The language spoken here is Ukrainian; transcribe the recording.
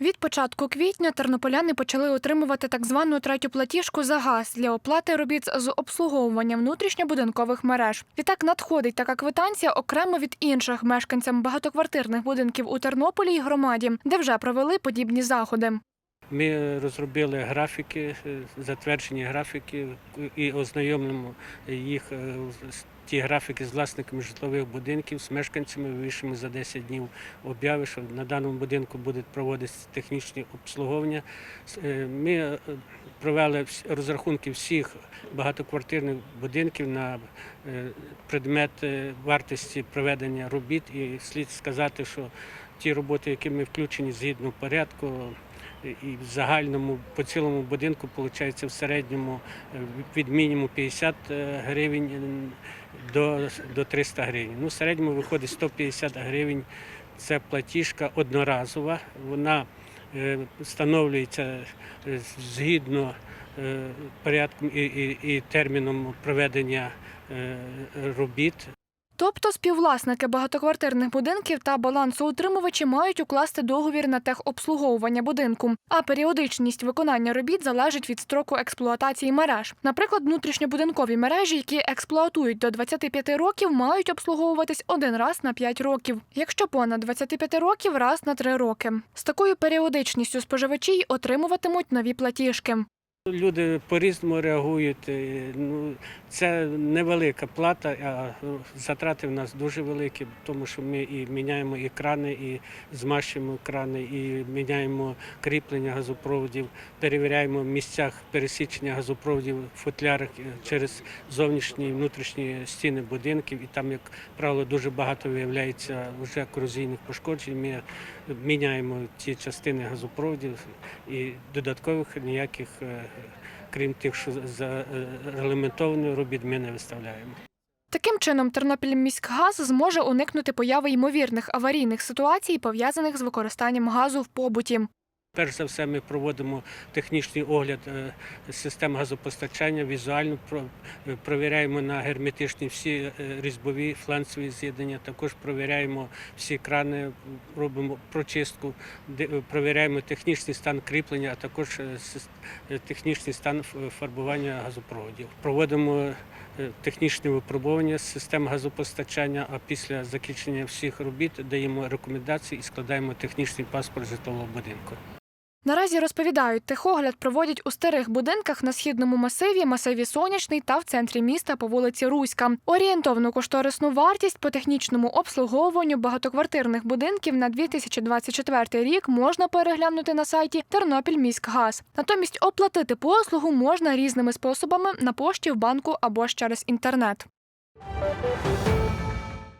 Від початку квітня тернополяни почали отримувати так звану третю платіжку за газ для оплати робіт з обслуговування внутрішньобудинкових мереж. Відтак надходить така квитанція окремо від інших мешканцям багатоквартирних будинків у Тернополі й громаді, де вже провели подібні заходи. Ми розробили графіки, затверджені графіки і ознайомимо їх е, ті графіки з власниками житлових будинків, з мешканцями вивішимо за 10 днів обяви, що на даному будинку будуть проводитися технічні обслуговування. Е, Ми е, провели розрахунки всіх багатоквартирних будинків на предмет вартості проведення робіт. І слід сказати, що ті роботи, які ми включені згідно порядку, і в загальному по цілому будинку виходить в середньому е, від мінімуму 50 е, гривень е, до, до 300 гривень. Ну, в середньому виходить 150 гривень. Це платіжка одноразова. Вона е, встановлюється е, згідно е, порядком і, і, і терміном проведення е, робіт. Тобто співвласники багатоквартирних будинків та балансоутримувачі мають укласти договір на техобслуговування будинку, а періодичність виконання робіт залежить від строку експлуатації мереж. Наприклад, внутрішньобудинкові мережі, які експлуатують до 25 років, мають обслуговуватись один раз на 5 років. Якщо понад 25 років раз на 3 роки. З такою періодичністю споживачі й отримуватимуть нові платіжки. Люди по-різному реагують. е, Ну, це невелика плата, а затрати в нас дуже великі, тому що ми і міняємо і крани, і змащуємо крани, і міняємо кріплення газопроводів, перевіряємо в місцях пересічення газопроводів в футлярах е, через зовнішні і внутрішні стіни будинків. І там, як правило, дуже багато виявляється вже корозійних пошкоджень. Ми міняємо ті частини газопроводів і додаткових ніяких, е, крім тих, що за е, робіт, ми не виставляємо. Таким чином, Тернопільміськгаз зможе уникнути появи ймовірних аварійних ситуацій, пов'язаних з використанням газу в побуті. Перш за все, ми проводимо технічний огляд е, систем газопостачання, візуально е, провіряємо на герметичні всі е, різьбові фланцеві з'єднання. Також провіряємо всі крани, робимо прочистку, провіряємо технічний стан кріплення, а також технічний стан фарбування газопроводів. Проводимо технічні випробування систем газопостачання. А після закінчення всіх робіт даємо рекомендації і складаємо технічний паспорт житлового будинку. Наразі розповідають, техогляд проводять у старих будинках на східному масиві, масиві Сонячний та в центрі міста по вулиці Руська. Орієнтовну кошторисну вартість по технічному обслуговуванню багатоквартирних будинків на 2024 рік можна переглянути на сайті Тернопільміськгаз. Натомість оплатити послугу можна різними способами на пошті в банку або ж через інтернет.